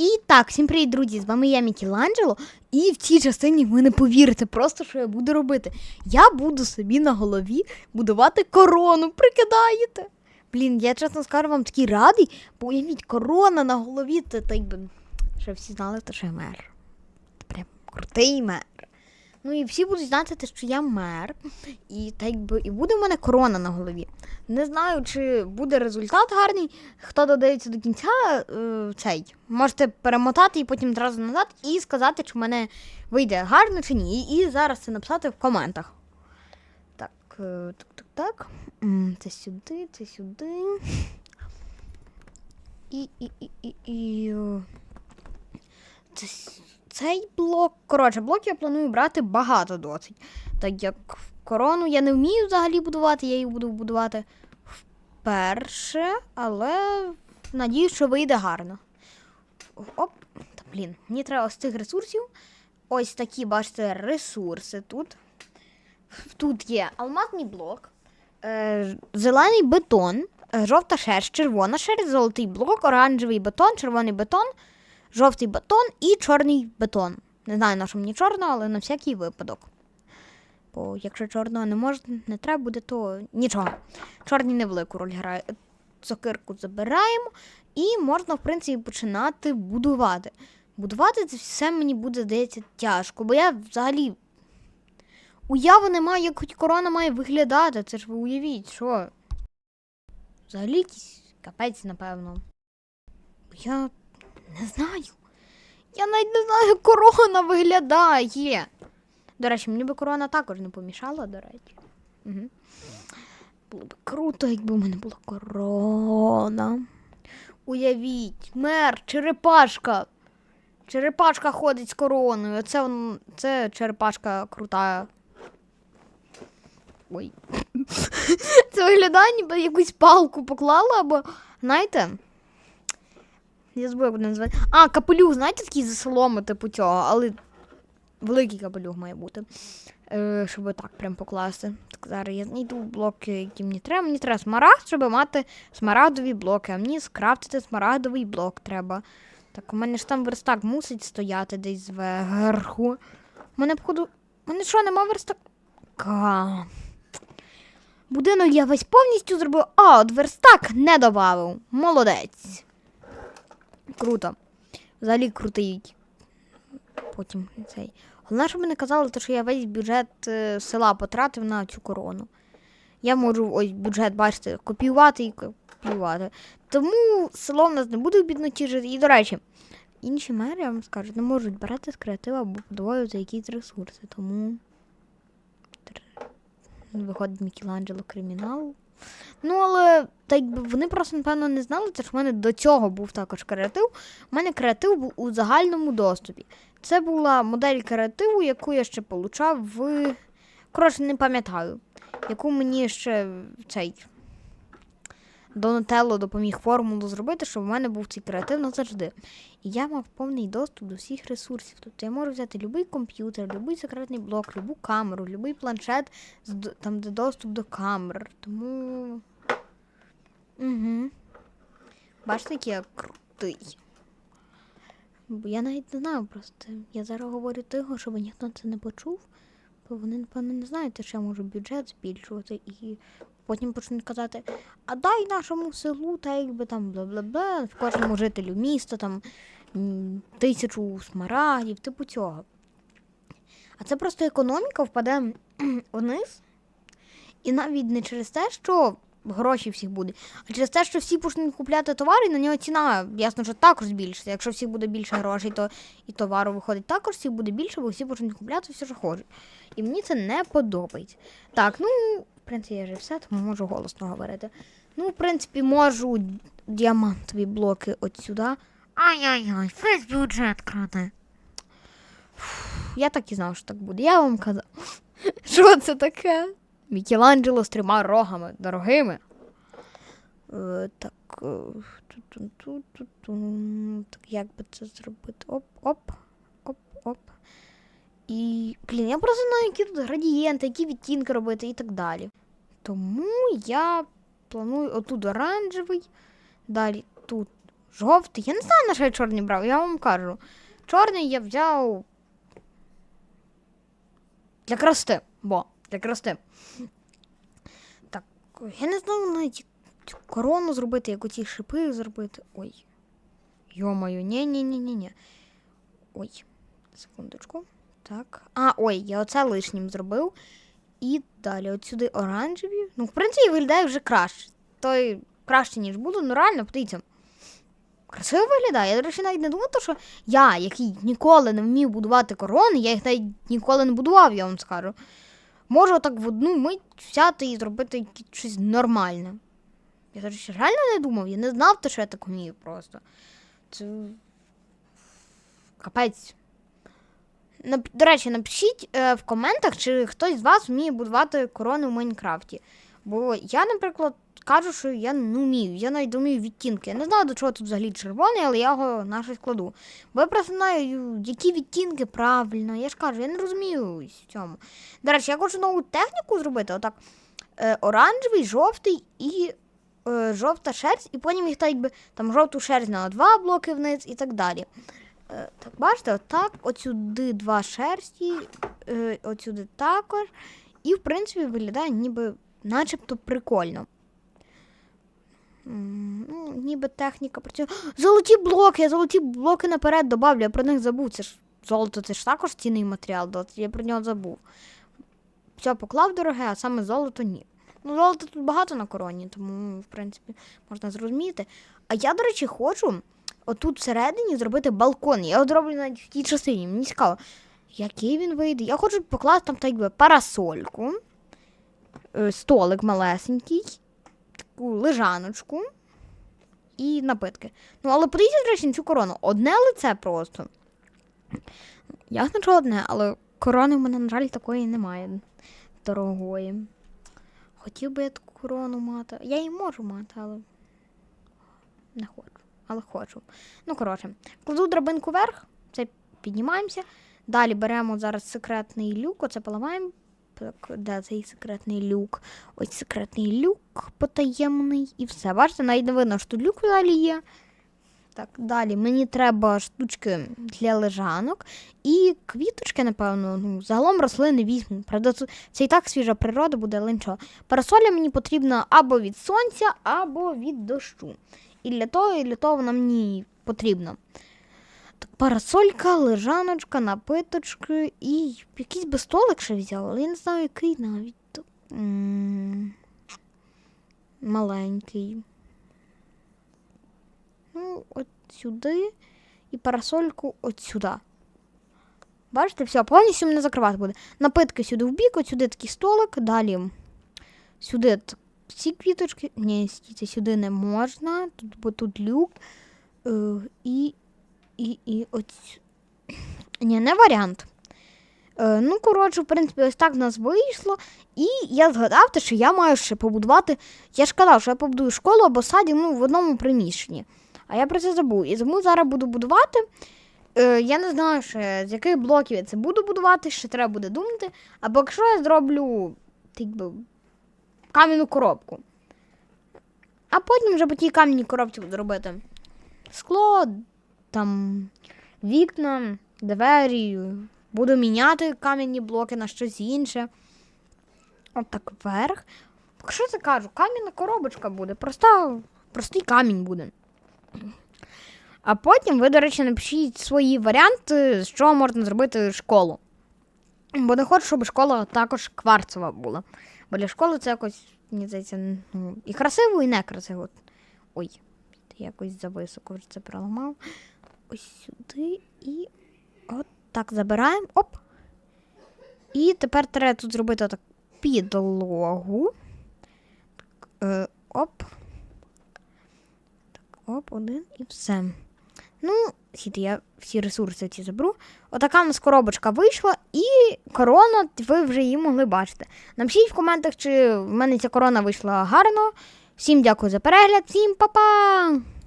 І так, всім привіт, друзі! З вами я Мікеланджело. І в цій частині ви не повірите просто, що я буду робити. Я буду собі на голові будувати корону. Прикидаєте? Блін, я чесно скажу вам такий радий, бо уявіть, корона на голові, це так би. Щоб всі знали, що я мер. Прям крутий мер. Ну і всі будуть знати, що я мер, і так би і буде в мене корона на голові. Не знаю, чи буде результат гарний. Хто додається до кінця е, цей, можете перемотати і потім одразу назад і сказати, чи в мене вийде гарно чи ні. І, зараз це написати в коментах. Так, е, так, так, так. Це сюди, це сюди. І, і, і, і, і. Це, с- цей блок. Коротше, блок я планую брати багато досить. Так як корону я не вмію взагалі будувати, я її буду будувати вперше, але надіюсь, що вийде гарно. Оп, та блін, мені треба з цих ресурсів. Ось такі, бачите, ресурси тут. Тут є алмазний блок, е, зелений бетон, жовта шерсть, червона шерсть, золотий блок, оранжевий бетон, червоний бетон, жовтий бетон і чорний бетон. Не знаю, на що мені чорно, але на всякий випадок. Бо якщо чорного не можна, не треба буде, то нічого. Чорний невелику роль грає. Сокирку забираємо, і можна, в принципі, починати будувати. Будувати це все мені буде, здається, тяжко, бо я взагалі уяви не маю, як хоч корона має виглядати. Це ж ви уявіть, що. Взагалі якийсь капець, напевно. Я не знаю. Я навіть не знаю, як корона виглядає. До речі, мені би корона також не помішала, до речі. Угу. Було б круто, якби в мене була корона. Уявіть, мер, черепашка. Черепашка ходить з короною. Це, он- це черепашка крута. Ой. Це виглядає, ніби якусь палку поклала, або, знаєте. Я як вона називає. А, капелюх, знаєте, такий за соломи, типу цього, але великий капелюх має бути. Е, щоб так прям покласти. Так, зараз я знайду блоки, які мені треба. Мені треба смарагд, щоб мати смарагдові блоки. А мені скрафтити смарагдовий блок треба. Так, у мене ж там верстак мусить стояти десь зверху. У мене, походу. У мене що, нема верстака? Будинок я весь повністю зробив. А, от верстак не додав. Молодець. Круто. Взагалі крутий. Потім цей. Головне, щоб не казали, що я весь бюджет е, села потратив на цю корону. Я можу ось бюджет, бачите, копіювати і копіювати. Тому село в нас не буде в бідноті жити. І, до речі, інші мери, я вам скажу, не можуть брати з креатива або подвоювати якісь ресурси. Тому виходить Мікеланджело кримінал. Ну, але так вони просто, напевно, не знали, це ж в мене до цього був також креатив. У мене креатив був у загальному доступі. Це була модель креативу, яку я ще получав в. Коротше, не пам'ятаю, яку мені ще цей Донателло допоміг формулу зробити, щоб в мене був цей креатив назавжди. І я мав повний доступ до всіх ресурсів. Тобто я можу взяти будь-який комп'ютер, будь-який секретний блок, будь-яку камеру, будь-який планшет, там, де доступ до камер. Тому. Угу. Бачите, який я крутий. Бо я навіть не знаю просто. Я зараз говорю тихо, щоб ніхто це не почув. Бо вони, напевно, не знають, що я можу бюджет збільшувати і потім почнуть казати, а дай нашому селу, та якби там бла-бла-бла, в кожному жителю міста там тисячу смарагдів, типу цього. А це просто економіка впаде вниз. І навіть не через те, що гроші всіх буде, а через те, що всі почнуть купляти товари, і на нього ціна, ясно, що також збільшиться. Якщо всіх буде більше грошей, то і товару виходить також всіх буде більше, бо всі почнуть купляти все, що хочуть. І мені це не подобається. Так, ну, принципі, я вже все, тому можу голосно говорити. Ну, в принципі, можу діамантові блоки от сюди. Ай-яй-яй, весь бюджет краде. Я так і знав, що так буде. Я вам казав. Що це таке? Мікеланджело з трьома рогами дорогими. Е, так. е. Так як би це зробити? Оп, оп, оп, оп. І, блін, я просто знаю, які тут градієнти, які відтінки робити і так далі. Тому я планую отут оранжевий, далі тут жовтий. Я не знаю, на що я чорний брав, я вам кажу. Чорний я взяв. Для красти. Бо, для красти. Так, я не знаю навіть цю корону зробити, як оці шипи зробити. Ой. Йо-моє, ні-ні-ні-ні-ні. Ой, секундочку. Так. А, ой, я оце лишнім зробив. І далі, от сюди оранжеві. Ну, в принципі, виглядає вже краще. Той краще, ніж було, ну реально, подивіться. Красиво виглядає. Я, до речі, навіть не думав, що я, який ніколи не вмів будувати корони, я їх навіть ніколи не будував, я вам скажу. Можу так в одну мить взяти і зробити щось нормальне. Я, до речі, реально не думав, я не знав, що я так вмію просто. Це. Капець. До речі, напишіть е, в коментах, чи хтось з вас вміє будувати корони в Майнкрафті. Бо я, наприклад, кажу, що я не вмію. Я навіть вмію відтінки. Я не знаю, до чого тут взагалі червоний, але я його на щось кладу. Бо я просто знаю, які відтінки правильно. Я ж кажу, я не розумію в цьому. До речі, я хочу нову техніку зробити. Отак. Е, оранжевий, жовтий і е, жовта шерсть, і потім їх так, якби там жовту шерсть на два блоки вниз і так далі. Е, так, бачите, отак, отсюди два шерсті, е, отсюди також. І, в принципі, виглядає ніби начебто прикольно. Ну, ніби техніка працює. Золоті блоки! Я золоті блоки наперед добавлю, я про них забув. Це ж золото, це ж також цінний матеріал, я про нього забув. Все поклав дороге, а саме золото ні. Ну, золота тут багато на короні, тому, в принципі, можна зрозуміти. А я, до речі, хочу отут всередині зробити балкон. Я його зроблю навіть в тій частині. Мені цікаво, який він вийде. Я хочу покласти там так якби парасольку, е, столик малесенький, таку лежаночку і напитки. Ну, але подивіться, до речі, на цю корону. Одне лице просто. Ясно, що одне, але корони в мене, на жаль, такої немає дорогої. Хотів би я таку корону мати. Я її можу мати, але не хочу. Але хочу. Ну, коротше, кладу драбинку вверх, це піднімаємося. Далі беремо зараз секретний люк, оце поламаємо. Так, де цей секретний люк? Ось секретний люк потаємний і все. Бачите, навіть не видно, що тут люк далі є. Так, далі мені треба штучки для лежанок і квіточки, напевно. Ну, загалом рослини візьму. Правда, це- і так свіжа природа буде, але нічого. Парасоля мені потрібна або від сонця, або від дощу. І для того, і для того вона мені потрібна. Так, парасолька, лежаночка, напиточки і якийсь би столик ще взяв, але я не знаю, який навіть. М, Маленький. От сюди і парасольку от сюди. Бачите, все, повністю мене закривати буде. Напитки сюди в бік, от сюди такий столик, далі сюди ці квіточки. Ні, стійте, сюди не можна, тут, бо тут люк. Е, і, і, і ось. Ні, не варіант. Е, ну, коротше, в принципі, ось так в нас вийшло. І я згадав, те, що я маю ще побудувати. Я ж казав, що я побудую школу або садик ну, в одному приміщенні. А я про це забув. І тому зараз буду будувати. Е, я не знаю, ще, з яких блоків я це буду будувати, ще треба буде думати. Або якщо я зроблю так би, кам'яну коробку. А потім вже по тій кам'яній коробці буду робити скло, там вікна, двері. Буду міняти кам'яні блоки на щось інше. От так вверх. Що це кажу? Кам'яна коробочка буде. Проста, простий камінь буде. А потім ви, до речі, напишіть свої варіанти, з чого можна зробити школу. Бо не хочу, щоб школа також кварцева була. Бо для школи це якось, мені здається, ну, і красиво, і не красиво. Ой, якось зависоко вже це проламав. Ось сюди і от так забираємо. Оп. І тепер треба тут зробити отак підлогу. Е, оп. Один і все. Ну, сіти, я всі ресурси ці заберу. Отака у нас коробочка вийшла, і корона, ви вже її могли бачити. Напишіть в коментах, чи в мене ця корона вийшла гарно. Всім дякую за перегляд, всім па-па!